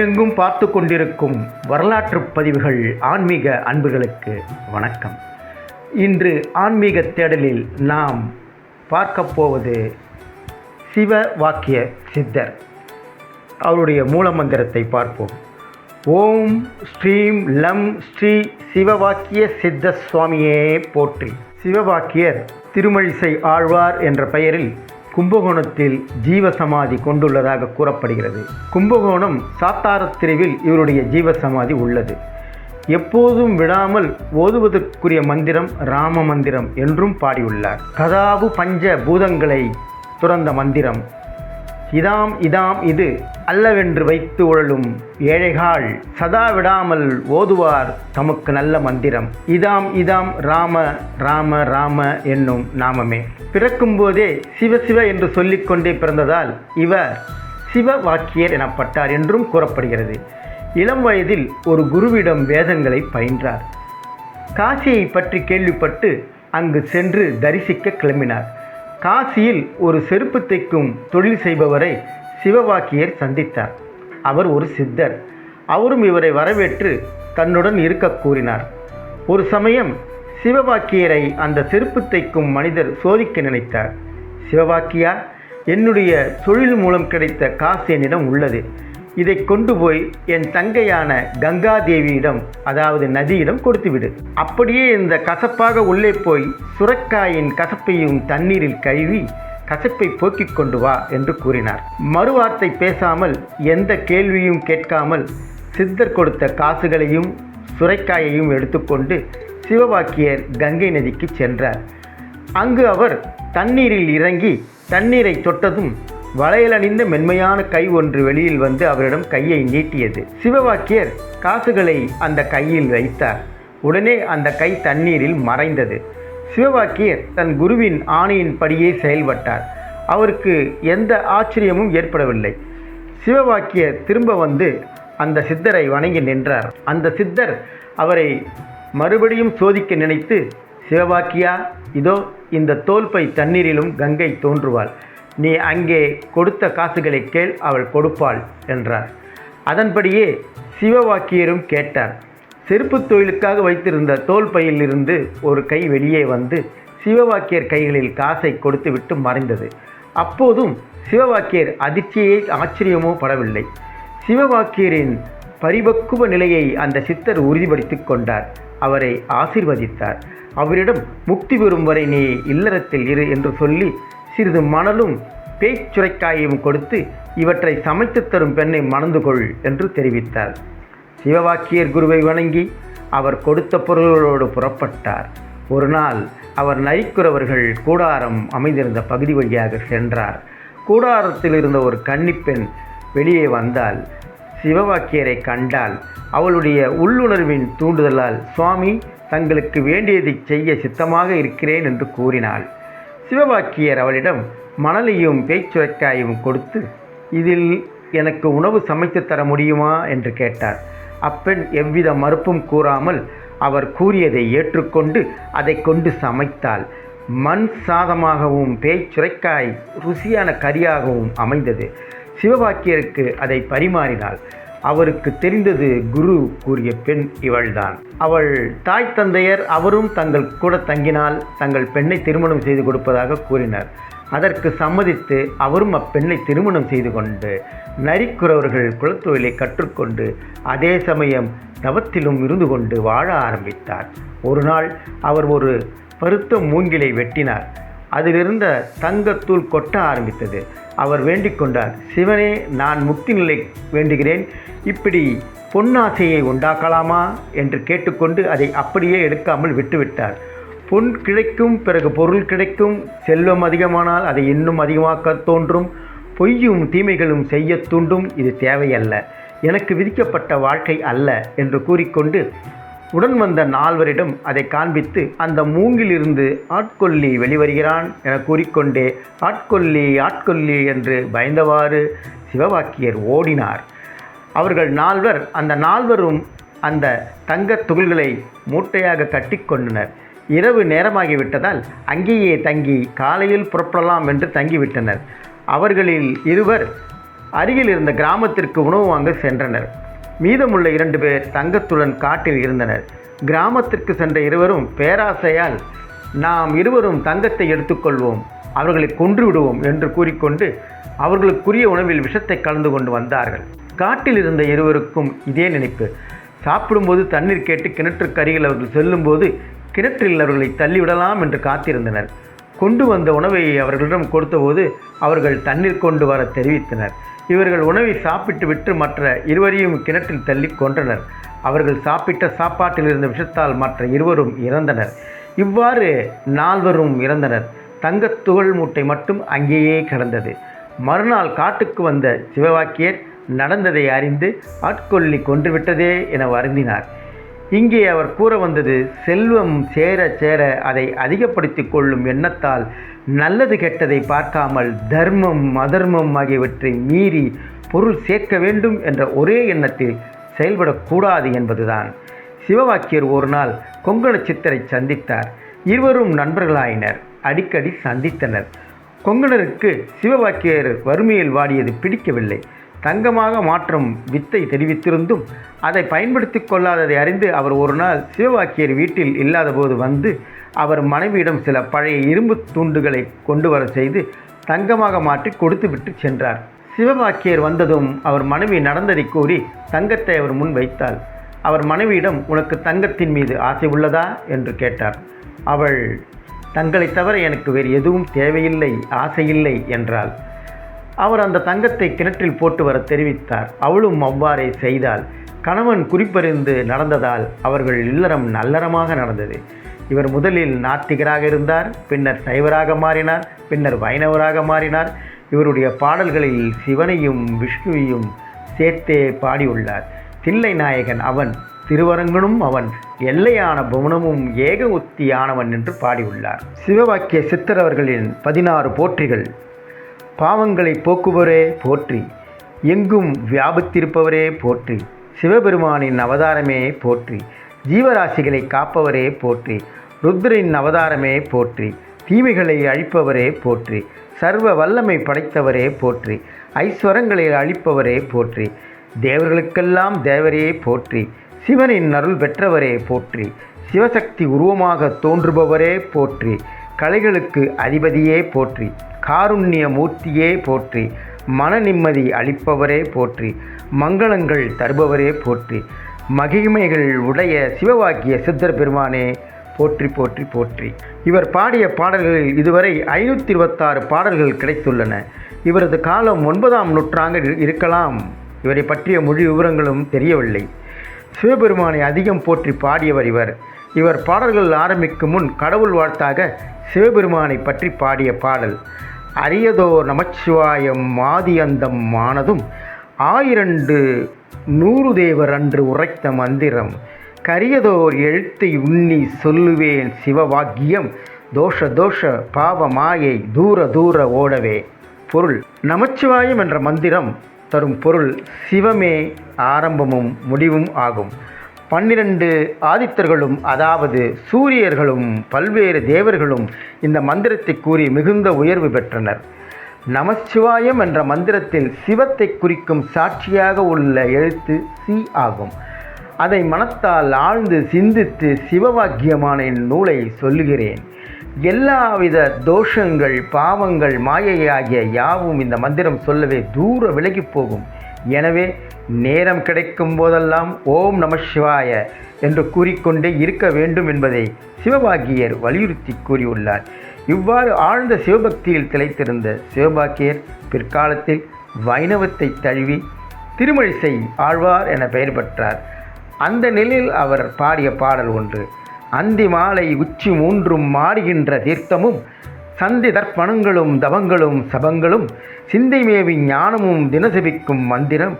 உலகெங்கும் பார்த்து கொண்டிருக்கும் வரலாற்று பதிவுகள் ஆன்மீக அன்புகளுக்கு வணக்கம். இன்று ஆன்மீக தேடலில் நாம் பார்க்க போவது சிவ வாக்கிய சித்தர். அவருடைய மூலமந்திரத்தை பார்ப்போம். ஓம் ஸ்ரீம் லம் ஸ்ரீ சிவவாக்கிய சித்த சுவாமியே போற்றி. சிவவாக்கியர் திருமழிசை ஆழ்வார் என்ற பெயரில் கும்பகோணத்தில் ஜீவசமாதி கொண்டுள்ளதாக கூறப்படுகிறது. கும்பகோணம் சாத்தாரத்திரிவில் இவருடைய ஜீவசமாதி உள்ளது. எப்போதும் விடாமல் ஓதுவதற்குரிய மந்திரம் ராம மந்திரம் என்றும் பாடியுள்ளார். கதாபு பஞ்ச பூதங்களை துறந்த மந்திரம். இதாம் இதாம் இது அல்லவென்று வைத்து உழலும் ஏழைகாள் சதா விடாமல் ஓதுவார் தமக்கு நல்ல மந்திரம். இதாம் இதாம் ராம ராம ராம என்னும் நாமமே. பிறக்கும்போதே சிவ சிவ என்று சொல்லிக்கொண்டே பிறந்ததால் இவர் சிவ வாக்கியர் எனப்பட்டார் என்றும் கூறப்படுகிறது. இளம் வயதில் ஒரு குருவிடம் வேதங்களை பயின்றார். காசியை பற்றி கேள்விப்பட்டு அங்கு சென்று தரிசிக்க கிளம்பினார். காசியில் ஒரு செருப்பு தைக்கும் தொழில் செய்பவரை சிவவாக்கியர் சந்தித்தார். அவர் ஒரு சித்தர். அவரும் இவரை வரவேற்று தன்னுடன் இருக்க கூறினார். ஒரு சமயம் சிவவாக்கியரை அந்த செருப்பு தைக்கும் மனிதர் சோதிக்க நினைத்தார். சிவவாக்கியா என்னுடைய தொழில் மூலம் கிடைத்த காசு என்னிடம் உள்ளது. இதை கொண்டு போய் என் தங்கையான கங்கா தேவியிடம் அதாவது நதியிடம் கொடுத்துவிடு. அப்படியே இந்த கசப்பாக உள்ளே போய் சுரக்காயின் கசப்பையும் தண்ணீரில் கழுவி கசப்பை போக்கிக் கொண்டு வா என்று கூறினார். மறுவார்த்தை பேசாமல் எந்த கேள்வியும் கேட்காமல் சித்தர் கொடுத்த காசுகளையும் சுரைக்காயையும் எடுத்துக்கொண்டு சிவவாக்கியர் கங்கை நதிக்கு சென்றார். அங்கு அவர் தண்ணீரில் இறங்கி தண்ணீரை தொட்டதும் வளையலணிந்த மென்மையான கை ஒன்று வெளியில் வந்து அவரிடம் கையை நீட்டியது. சிவவாக்கியர் காசுகளை அந்த கையில் வைத்தார். உடனே அந்த கை தண்ணீரில் மறைந்தது. சிவவாக்கியர் தன் குருவின் ஆணையின்படியே செயல்பட்டார். அவருக்கு எந்த ஆச்சரியமும் ஏற்படவில்லை. சிவவாக்கியர் திரும்ப வந்து அந்த சித்தரை வணங்கி நின்றார். அந்த சித்தர் அவரை மறுபடியும் சோதிக்க நினைத்து சிவவாக்கியா இதோ இந்த தோல்பை தண்ணீரிலும் கங்கை தோன்றுவாள். நீ அங்கே கொடுத்த காசுகளை கேள் அவள் கொடுப்பாள் என்றார். அதன்படியே சிவவாக்கியரும் கேட்டார். செருப்பு தொழிலுக்காக வைத்திருந்த தோல் பையிலிருந்து ஒரு கை வெளியே வந்து சிவவாக்கியர் கைகளில் காசை கொடுத்துவிட்டு மறைந்தது. அப்போதும் சிவவாக்கியர் அதிர்ச்சியை ஆச்சரியமோ படவில்லை. சிவவாக்கியரின் பரிபக்குவ நிலையை அந்த சித்தர் உறுதிப்படுத்தி கொண்டார். அவரை ஆசிர்வதித்தார். அவரிடம் முக்தி பெறும் வரை நீ இல்லறத்தில் இரு என்று சொல்லி சிறிது மணலும் பேச்சுரைக்காயையும் கொடுத்து இவற்றை சமைத்து தரும் பெண்ணை மணந்து கொள் என்று தெரிவித்தார். சிவவாக்கியர் குருவை வணங்கி அவர் கொடுத்த பொருள்களோடு புறப்பட்டார். ஒரு நாள் அவர் நரிக்குறவர்கள் கூடாரம் அமைந்திருந்த பகுதி வழியாக சென்றார். கூடாரத்தில் இருந்த ஒரு கன்னிப்பெண் வெளியே வந்தால் சிவவாக்கியரை கண்டால் அவளுடைய உள்ளுணர்வின் தூண்டுதலால் சுவாமி தங்களுக்கு வேண்டியதை செய்ய சித்தமாக இருக்கிறேன் என்று கூறினாள். சிவபாக்கியர் அவளிடம் மணலையும் பேச்சுரைக்காயும் கொடுத்து இதில் எனக்கு உணவு சமைத்து தர முடியுமா? என்று கேட்டார். அப்பெண் எவ்வித மறுப்பும் கூறாமல் அவர் கூறியதை ஏற்றுக்கொண்டு அதை கொண்டு சமைத்தாள். மண் சாதமாகவும் பேச்சுரைக்காய் ருசியான கரியாகவும் அமைந்தது. சிவபாக்கியருக்கு அதை பரிமாறினாள். அவருக்கு தெரிந்தது குரு கூறிய பெண் இவள்தான். அவள் தாய் தந்தையர் அவரும் தங்கள் கூட தங்கினால் தங்கள் பெண்ணை திருமணம் செய்து கொடுப்பதாக கூறினர். அதற்கு சம்மதித்து அவரும் அப்பெண்ணை திருமணம் செய்து கொண்டு நரிக்குறவர்கள் குலத்தொழிலை கற்றுக்கொண்டு அதே சமயம் தவத்திலும் இருந்து கொண்டு வாழ ஆரம்பித்தார். ஒரு நாள் அவர் ஒரு பருத்த மூங்கிலை வெட்டினார். அதிலிருந்த தங்கத்தூள் கொட்ட ஆரம்பித்தது. அவர் வேண்டிக் கொண்டார் சிவனே நான் முக்தி நிலை வேண்டுகிறேன். இப்படி பொன்னாசையை உண்டாக்கலாமா? என்று கேட்டுக்கொண்டு அதை அப்படியே எடுக்காமல் விட்டுவிட்டார். பொன் கிடைக்கும் பிறகு பொருள் கிடைக்கும் செல்வம் அதிகமானால் அதை இன்னும் அதிகமாக்க தோன்றும் பொய்யும் தீமைகளும் செய்ய தூண்டும் இது தேவையல்ல. எனக்கு விதிக்கப்பட்ட வாழ்க்கை அல்ல என்று கூறிக்கொண்டு உடன் வந்த நால்வரிடம் அதை காண்பித்து அந்த மூங்கிலிருந்து ஆட்கொல்லி வெளிவருகிறான் என கூறிக்கொண்டே ஆட்கொல்லி ஆட்கொல்லி என்று பயந்தவாறு சிவவாக்கியர் ஓடினார். அவர்கள் நால்வர் அந்த நால்வரும் அந்த தங்கத் துகள்களை மூட்டையாக கட்டிக்கொண்டனர் இரவு நேரமாகிவிட்டதால் அங்கேயே தங்கி காலையில் புறப்படலாம் என்று தங்கிவிட்டனர். அவர்களில் இருவர் அருகில் இருந்த கிராமத்திற்கு உணவு வாங்க சென்றனர். மீதமுள்ள இரண்டு பேர் தங்கத்துடன் காட்டில் இருந்தனர். கிராமத்திற்கு சென்ற இருவரும் பேராசையால் நாம் இருவரும் தங்கத்தை எடுத்துக்கொள்வோம் அவர்களை கொன்று விடுவோம் என்று கூறிக்கொண்டு அவர்களுக்குரிய உணவில் விஷத்தை கலந்து கொண்டு வந்தார்கள். காட்டில் இருந்த இருவருக்கும் இதே நினைப்பு. சாப்பிடும்போது தண்ணீர் கேட்டு கிணற்றுக்கு அவர்கள் செல்லும்போது கிணற்றில் அவர்களை தள்ளிவிடலாம் என்று காத்திருந்தனர். கொண்டு வந்த உணவை அவர்களிடம் கொடுத்தபோது அவர்கள் தண்ணீர் கொண்டு வர தெரிவித்தனர். இவர்கள் உணவை சாப்பிட்டு விட்டு மற்ற இருவரையும் கிணற்றில் தள்ளி கொன்றனர். அவர்கள் சாப்பிட்ட சாப்பாட்டில் இருந்த விஷத்தால் மற்ற இருவரும் இறந்தனர். இவ்வாறு நால்வரும் இறந்தனர். தங்கத்துகள் மூட்டை மட்டும் அங்கேயே கிடந்தது. மறுநாள் காட்டுக்கு வந்த சிவவாக்கியர் நடந்ததை அறிந்து ஆட்கொல்லி கொன்றுவிட்டதே என வருந்தினார். இங்கே அவர் கூற வந்தது செல்வம் சேர சேர அதை அதிகப்படுத்தி கொள்ளும் எண்ணத்தால் நல்லது கெட்டதை பார்க்காமல் தர்மம் அதர்மம் ஆகியவற்றை மீறி பொருள் சேர்க்க வேண்டும் என்ற ஒரே எண்ணத்தில் செயல்படக்கூடாது என்பதுதான். சிவவாக்கியர் ஒரு நாள் கொங்கண சித்தரை சந்தித்தார். இருவரும் நண்பர்களாயினர். அடிக்கடி சந்தித்தனர். கொங்கணருக்கு சிவவாக்கியர் வறுமையில் வாடியது பிடிக்கவில்லை. தங்கமாக மாற்றும் வித்தை தெரிவித்திருந்தும் அதை பயன்படுத்தி கொள்ளாததை அறிந்து அவர் ஒரு நாள் சிவவாக்கியர் வீட்டில் இல்லாதபோது வந்து அவர் மனைவியிடம் சில பழைய இரும்பு துண்டுகளை கொண்டு வர செய்து தங்கமாக மாற்றி கொடுத்துவிட்டு சென்றார். சிவபாக்கியர் வந்ததும் அவர் மனைவி நடந்ததை கூறி தங்கத்தை அவர் முன் வைத்தாள். அவர் மனைவியிடம் உனக்கு தங்கத்தின் மீது ஆசை உள்ளதா? என்று கேட்டார். அவள் தங்களை தவிர எனக்கு வேறு எதுவும் தேவையில்லை ஆசையில்லை என்றாள். அவர் அந்த தங்கத்தை கிணற்றில் போட்டு வர தெரிவித்தார். அவளும் அவ்வாறே செய்தாள். கணவன் குறிப்பறிந்து நடந்ததால் அவர்கள் இல்லறம் நல்லறமாக நடந்தது. இவர் முதலில் நாத்திகராக இருந்தார் பின்னர் சைவராக மாறினார் பின்னர் வைணவராக மாறினார். இவருடைய பாடல்களில் சிவனையும் விஷ்ணுவையும் சேர்த்தே பாடியுள்ளார். தில்லை நாயகன் அவன் திருவரங்கனும் அவன் எல்லையான புவனமும் ஏக உத்தியானவன் என்று பாடியுள்ளார். சிவவாக்கிய சித்தரவர்களின் பதினாறு போற்றிகள். பாவங்களை போக்குபவரே போற்றி. எங்கும் வியாபித்திருப்பவரே போற்றி. சிவபெருமானின் அவதாரமே போற்றி. ஜீவராசிகளை காப்பவரே போற்றி. ருத்ரின் அவதாரமே போற்றி. தீமைகளை அழிப்பவரே போற்றி. சர்வ வல்லமை படைத்தவரே போற்றி. ஐஸ்வரங்களை அழிப்பவரே போற்றி. தேவர்களுக்கெல்லாம் தேவரே போற்றி. சிவனின் அருள் பெற்றவரே போற்றி. சிவசக்தி உருவமாக தோன்றுபவரே போற்றி. கலைகளுக்கு அதிபதியே போற்றி. காருண்ய மூர்த்தியே போற்றி மன நிம்மதி அளிப்பவரே போற்றி மங்களங்கள் தருபவரே போற்றி மகிமைகள் உடைய சிவவாக்கிய சித்தர் பெருமானே போற்றி போற்றி போற்றி. இவர் பாடிய பாடல்களில் இதுவரை ஐநூற்றி இருபத்தாறு பாடல்கள் கிடைத்துள்ளன. இவரது காலம் ஒன்பதாம் நூற்றாண்டில் இருக்கலாம். இவரை பற்றிய மொழி விவரங்களும் தெரியவில்லை. சிவபெருமானை அதிகம் போற்றி பாடியவர் இவர். இவர் பாடல்கள் ஆரம்பிக்கும் முன் கடவுள் வாழ்த்தாக சிவபெருமானை பற்றி பாடிய பாடல். அரியதோ நமச்சிவாயம் ஆதி அந்தம் ஆனதும் ஆயிரண்டு நூறு தேவர் அன்று உரைத்த மந்திரம் கரியதோர் எழுத்தை உண்ணி சொல்லுவேன் சிவவாக்கியம் தோஷ தோஷ பாவ மாயை தூர தூர ஓடவே. பொருள் நமச்சிவாயம் என்ற மந்திரம் தரும் பொருள் சிவமே ஆரம்பமும் முடிவும் ஆகும். பன்னிரண்டு ஆதித்தர்களும் அதாவது சூரியர்களும் பல்வேறு தேவர்களும் இந்த மந்திரத்தை கூறி மிகுந்த உயர்வு பெற்றனர். நமச்சிவாயம் என்ற மந்திரத்தில் சிவத்தை குறிக்கும் சாட்சியாக உள்ள எழுத்து சி ஆகும். அதை மனத்தால் ஆழ்ந்து சிந்தித்து சிவவாக்கியமான நூலை சொல்லுகிறேன். எல்லாவித தோஷங்கள் பாவங்கள் மாயையாகிய யாவும் இந்த மந்திரம் சொல்லவே தூர விலகி போகும். எனவே நேரம் கிடைக்கும் போதெல்லாம் ஓம் நம சிவாய என்று கூறிக்கொண்டே இருக்க வேண்டும் என்பதை சிவபாக்கியர் வலியுறுத்தி கூறியுள்ளார். இவ்வாறு ஆழ்ந்த சிவபக்தியில் திளைத்திருந்த சிவபாக்கியர் பிற்காலத்தில் வைணவத்தை தழுவி திருமழிசை ஆழ்வார் என பெயர் பெற்றார். அந்த நிலையில் அவர் பாடிய பாடல் ஒன்று அந்தி மாலை உச்சி மூன்றும் மாறுகின்ற தீர்த்தமும் சந்தி தர்ப்பணங்களும் தவங்களும் சபங்களும் சிந்தைமேவி ஞானமும் தினசபிக்கும் மந்திரம்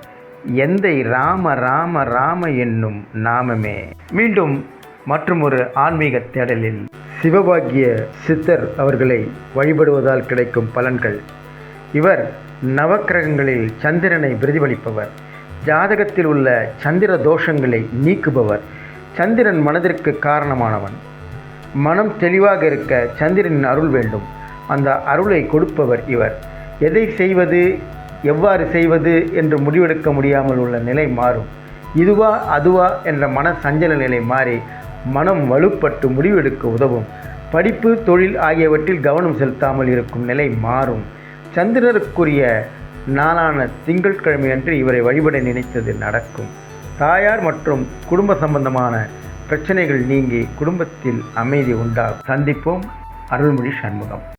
எந்தை ராம ராம ராம என்னும் நாமமே. மீண்டும் மற்றும் ஒரு ஆன்மீக தேடலில் சிவபாகிய சித்தர் அவர்களை வழிபடுவதால் கிடைக்கும் பலன்கள். இவர் நவக்கிரகங்களில் சந்திரனை பிரதிபலிப்பவர். ஜாதகத்தில் உள்ள சந்திர தோஷங்களை நீக்குபவர். சந்திரன் மனதிற்கு காரணமானவன். மனம் தெளிவாக இருக்க சந்திரனின் அருள் வேண்டும். அந்த அருளை கொடுப்பவர் இவர். எதை செய்வது எவ்வாறு செய்வது என்று முடிவெடுக்க முடியாமல் உள்ள நிலை மாறும். இதுவா அதுவா என்ற மன சஞ்சல நிலை மாறி மனம் வலுப்பட்டு முடிவெடுக்க உதவும். படிப்பு தொழில் ஆகியவற்றில் கவனம் செலுத்தாமல் இருக்கும் நிலை மாறும். சந்திரருக்குரிய நாளான திங்கட்கிழமையன்று இவரை வழிபட நினைத்தது நடக்கும். தாயார் மற்றும் குடும்ப சம்பந்தமான பிரச்சனைகள் நீங்கி குடும்பத்தில் அமைதி உண்டாகும் சந்திப்போம். அருள்மொழி சண்முகம்.